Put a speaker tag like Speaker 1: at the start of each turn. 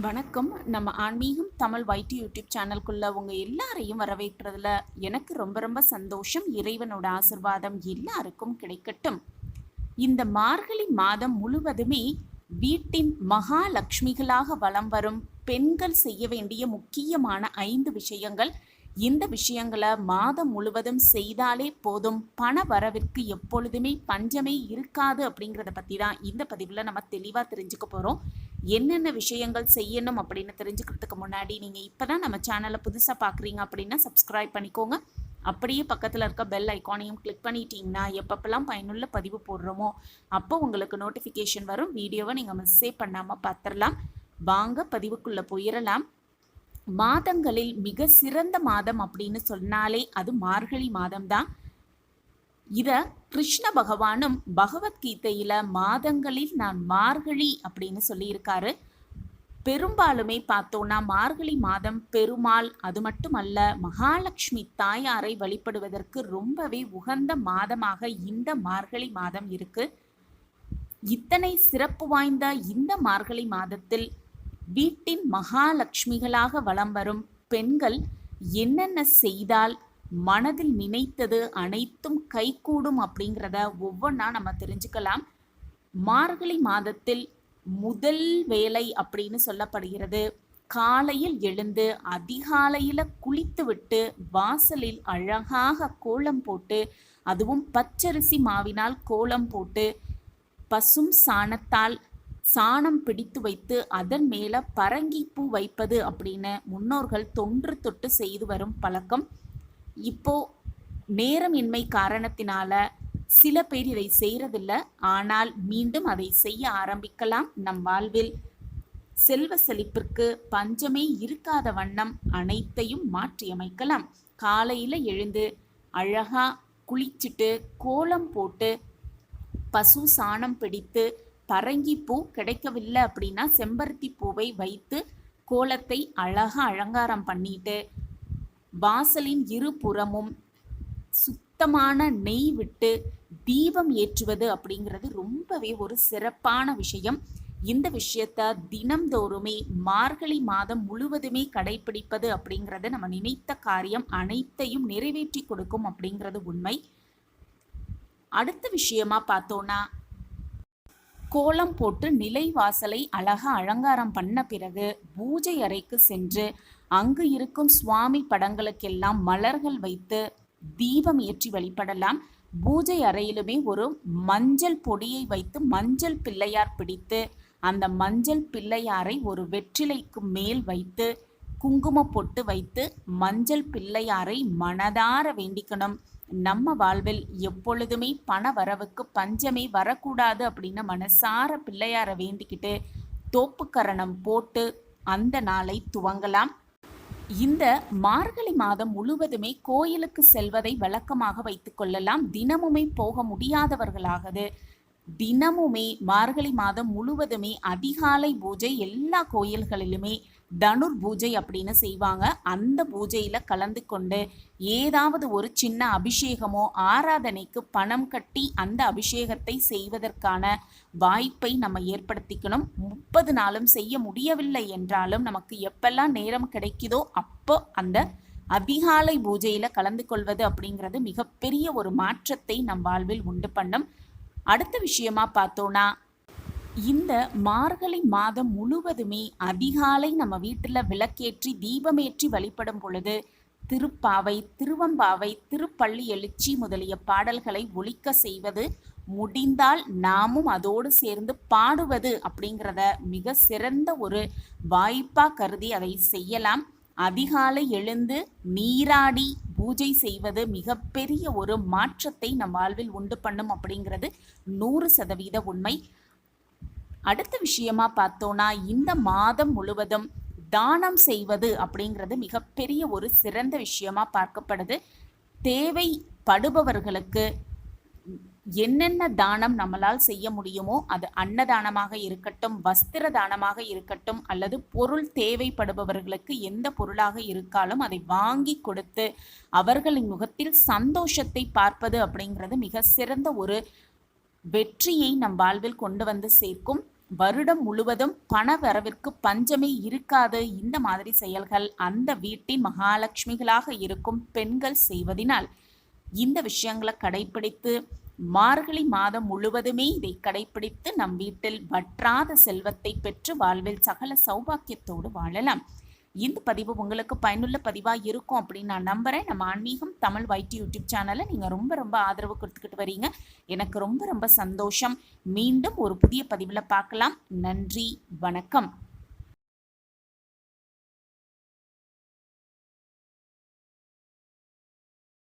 Speaker 1: வணக்கம். நம்ம ஆன்மீகம் தமிழ் வைட்டி யூடியூப் சேனல்குள்ளே உங்க எல்லாரையும் வரவேற்கிறதுல எனக்கு ரொம்ப ரொம்ப சந்தோஷம். இறைவனோட ஆசிர்வாதம் எல்லாருக்கும் கிடைக்கட்டும். இந்த மார்கழி மாதம் முழுவதுமே வீட்டின் மகாலட்சுமிகளாக வலம் வரும் பெண்கள் செய்ய வேண்டிய முக்கியமான ஐந்து விஷயங்கள் இந்த விஷயங்களை மாதம் முழுவதும் செய்தாலே போதும். பண வரவிற்கு எப்பொழுதுமே பஞ்சமே இருக்காது அப்படிங்கிறத பற்றி தான் இந்த பதிவில் நம்ம தெளிவாக தெரிஞ்சுக்க போகிறோம் என்னென்ன விஷயங்கள் செய்யணும் அப்படின்னு தெரிஞ்சுக்கிறதுக்கு முன்னாடி நீங்கள் இப்போ தான் நம்ம சேனலை புதுசாக பார்க்குறீங்க அப்படின்னா சப்ஸ்கிரைப் பண்ணிக்கோங்க. அப்படியே பக்கத்தில் இருக்க பெல் ஐக்கானையும் கிளிக் பண்ணிட்டீங்கன்னா எப்பப்பெல்லாம் பயனுள்ள பதிவு போடுறோமோ அப்போ உங்களுக்கு நோட்டிஃபிகேஷன் வரும். வீடியோவை நீங்கள் மிஸ்ஸே பண்ணாமல் பார்த்துடலாம் வாங்க பதிவுக்குள்ளே போயிடலாம் மாதங்களில் மிக சிறந்த மாதம் அப்படின்னு சொன்னாலே அது மார்கழி மாதம்தான். இத கிருஷ்ண பகவானும் பகவத்கீதையில மாதங்களில் நான் மார்கழி அப்படின்னு சொல்லியிருக்காரு. பெரும்பாலுமே பார்த்தோம்னா மார்கழி மாதம் பெருமாள் அது மட்டுமல்ல மகாலட்சுமி தாயாரை வழிபடுவதற்கு ரொம்பவே உகந்த மாதமாக இந்த மார்கழி மாதம் இருக்கு. இத்தனை சிறப்பு வாய்ந்த இந்த மார்கழி மாதத்தில் வீட்டின் மகாலட்சுமிகளாக வலம் வரும் பெண்கள் என்னென்ன செய்தால் மனதில் நினைத்தது அனைத்தும் கைகூடும் அப்படிங்கிறத ஒவ்வொன்றா நம்ம தெரிஞ்சுக்கலாம். மார்கழி மாதத்தில் முதல் வேலை அப்படின்னு சொல்லப்படுகிறது. காலையில் எழுந்து அதிகாலையில் குளித்துவிட்டு வாசலில் அழகாக கோலம் போட்டு அதுவும் பச்சரிசி மாவினால் கோலம் போட்டு பசும் சாணத்தால் சாணம் பிடித்து வைத்து அதன் மேலே பரங்கி பூ வைப்பது அப்படின்னு முன்னோர்கள் தொன்று தொட்டு செய்து வரும் பழக்கம். இப்போ நேரமின்மை காரணத்தினால சில பேர் இதை செய்கிறதில்ல ஆனால் மீண்டும் அதை செய்ய ஆரம்பிக்கலாம் நம் வாழ்வில். செல்வ செழிப்பிற்கு பஞ்சமே இருக்காத வண்ணம் அனைத்தையும் மாற்றியமைக்கலாம். காலையில் எழுந்து அழகாக குளிச்சுட்டு கோலம் போட்டு பசு சாணம் பிடித்து பரங்கி பூ கிடைக்கவில்லை அப்படின்னா செம்பருத்தி பூவை வைத்து கோலத்தை அழகாக அலங்காரம் பண்ணிட்டு வாசலின் இருபுறமும் சுத்தமான நெய் விட்டு தீபம் ஏற்றுவது அப்படிங்கிறது ரொம்பவே ஒரு சிறப்பான விஷயம். இந்த விஷயத்த தினம்தோறுமே மார்கழி மாதம் முழுவதுமே கடைபிடிப்பது அப்படிங்கிறது நம்ம நினைத்த காரியம் அனைத்தையும் நிறைவேற்றி கொடுக்கும் அப்படிங்கிறது உண்மை. அடுத்த விஷயமா பார்த்தோன்னா கோலம் போட்டு நிலை வாசலை அழக அலங்காரம் பண்ண பிறகு பூஜை அறைக்கு சென்று அங்கு இருக்கும் சுவாமி படங்களுக்கெல்லாம் மலர்கள் வைத்து தீபம் ஏற்றி வழிபடலாம். பூஜை அறையிலுமே ஒரு மஞ்சள் பொடியை வைத்து மஞ்சள் பிள்ளையார் பிடித்து அந்த மஞ்சள் பிள்ளையாரை ஒரு வெற்றிலைக்கு மேல் வைத்து குங்கும பொட்டு வைத்து மஞ்சள் பிள்ளையாரை மனதார வேண்டிக்கணும். நம்ம வாழ்வில் எப்பொழுதுமே பண வரவுக்கு பஞ்சமே வரக்கூடாது அப்படின்னு மனசார பிள்ளையார வேண்டிக்கிட்டு தோப்புக்கரணம் போட்டு அந்த நாளை துவங்கலாம். இந்த மார்கழி மாதம் முழுவதுமே கோயிலுக்கு செல்வதை வழக்கமாக வைத்துக்கொள்ளலாம் தினமுமே போக முடியாதவர்களாகது தினமுமே மார்கழி மாதம் முழுவதுமே அதிகாலை பூஜை எல்லா கோயில்களிலுமே தனுர் பூஜை அப்படின்னு செய்வாங்க. அந்த பூஜையில் கலந்து கொண்டு ஏதாவது ஒரு சின்ன அபிஷேகமோ ஆராதனைக்கு பணம் கட்டி அந்த அபிஷேகத்தை செய்வதற்கான வாய்ப்பை நம்ம ஏற்படுத்திக்கணும். முப்பது நாளும் செய்ய முடியவில்லை என்றாலும் நமக்கு எப்பெல்லாம் நேரம் கிடைக்குதோ அப்போ அந்த அதிகாலை பூஜையில் கலந்து கொள்வது அப்படிங்கிறது மிகப்பெரிய ஒரு மாற்றத்தை நம் வாழ்வில் உண்டு பண்ணும். அடுத்த விஷயமா பார்த்தோன்னா இந்த மார்கழி மாதம் முழுவதுமே அதிகாலை நம்ம வீட்டில் விளக்கேற்றி தீபமேற்றி வழிபடும் பொழுது திருப்பாவை திருவம்பாவை திருப்பள்ளி எழுச்சி முதலிய பாடல்களை ஒழிக்க செய்வது முடிந்தால் நாமும் அதோடு சேர்ந்து பாடுவது அப்படிங்கிறத மிக சிறந்த ஒரு வாய்ப்பாக கருதி அதை செய்யலாம். அதிகாலை எழுந்து நீராடி பூஜை செய்வது மிகப்பெரிய ஒரு மாற்றத்தை நம் வாழ்வில் உண்டு பண்ணும் அப்படிங்கிறது நூறு சதவீத உண்மை. அடுத்த விஷயமா பார்த்தோன்னா இந்த மாதம் முழுவதும் தானம் செய்வது அப்படிங்கிறது மிகப்பெரிய ஒரு சிறந்த விஷயமா பார்க்கப்படுது. தேவைப்படுபவர்களுக்கு என்னென்ன தானம் நம்மளால் செய்ய முடியுமோ அது அன்னதானமாக இருக்கட்டும் வஸ்திர தானமாக இருக்கட்டும் அல்லது பொருள் தேவைப்படுபவர்களுக்கு எந்த பொருளாக இருக்காலும் அதை வாங்கி கொடுத்து அவர்களின் முகத்தில் சந்தோஷத்தை பார்ப்பது அப்படிங்கிறது மிக சிறந்த ஒரு வெற்றியை நம் வாழ்வில் கொண்டு வந்து சேர்க்கும். வருடம் முழுவதும் பண வரவிற்கு பஞ்சமே இருக்காது. இந்த மாதிரி செயல்கள் அந்த வீட்டின் மகாலட்சுமிகளாக இருக்கும் பெண்கள் செய்வதினால் இந்த விஷயங்களை கடைபிடித்து மார்கழி மாதம் முழுவதுமே இதை கடைபிடித்து நம் வீட்டில் வற்றாத செல்வத்தை பெற்று வாழ்வில் சகல சௌபாக்கியத்தோடு வாழலாம். இந்த பதிவு உங்களுக்கு பயனுள்ள பதிவாக இருக்கும் அப்படின்னு நான் நம்புகிறேன் நம்ம ஆன்மீகம் தமிழ் வைட்டி யூடியூப் சேனலை நீங்கள் ரொம்ப ரொம்ப ஆதரவு கொடுத்துக்கிட்டு வரீங்க. எனக்கு ரொம்ப ரொம்ப சந்தோஷம். மீண்டும் ஒரு புதிய பதிவில் பார்க்கலாம். நன்றி வணக்கம்.